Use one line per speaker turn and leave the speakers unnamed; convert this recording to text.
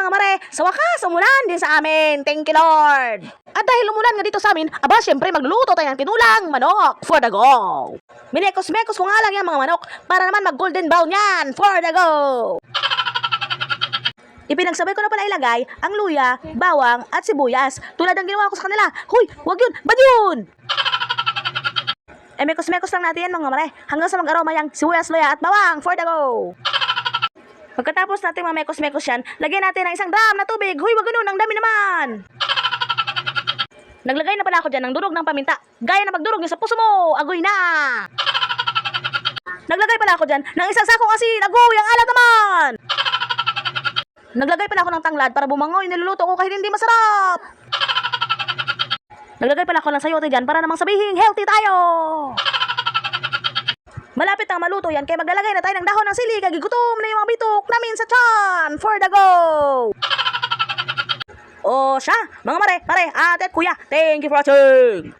mga mare, sa wakas, umulan din sa amin. Thank you, Lord. At dahil umulan nga dito sa amin, aba, syempre, magluluto tayo ng tinulang manok for the go. Minekos-mekos ko nga lang yung mga manok para naman mag-golden brown yan for the go. Ipinagsabay ko na pala ilagay ang luya, bawang at sibuyas tulad ng ginawa ko sa kanila. Hoy, wag yun, bad yun! E mekos-mekos lang natin yan mga mare hanggang sa mag-aroma yung sibuyas, luya at bawang for the go. Pagkatapos natin mga mekos-mekos yan, lagyan natin ng isang drum na tubig. Hoy, wag ganun, ang dami naman! Naglagay na pala ako dyan ng durog ng paminta. Gaya na magdurog niya sa puso mo. Agoy na! Naglagay pala ako dyan ng isang sakong asin. Agoy, ang alat naman! Naglagay pala ako ng tanglad para bumangoy niluluto ko kahit hindi masarap. Naglagay pala ako ng sayote dyan para namang sabihin healthy tayo. Malapit na maluto yan kaya maglalagay na tayo ng dahon ng sili kaya gigutom na yung mga bitok namin sa tiyan for the go. O siya, mga mare, pare, ate at kuya, thank you for watching.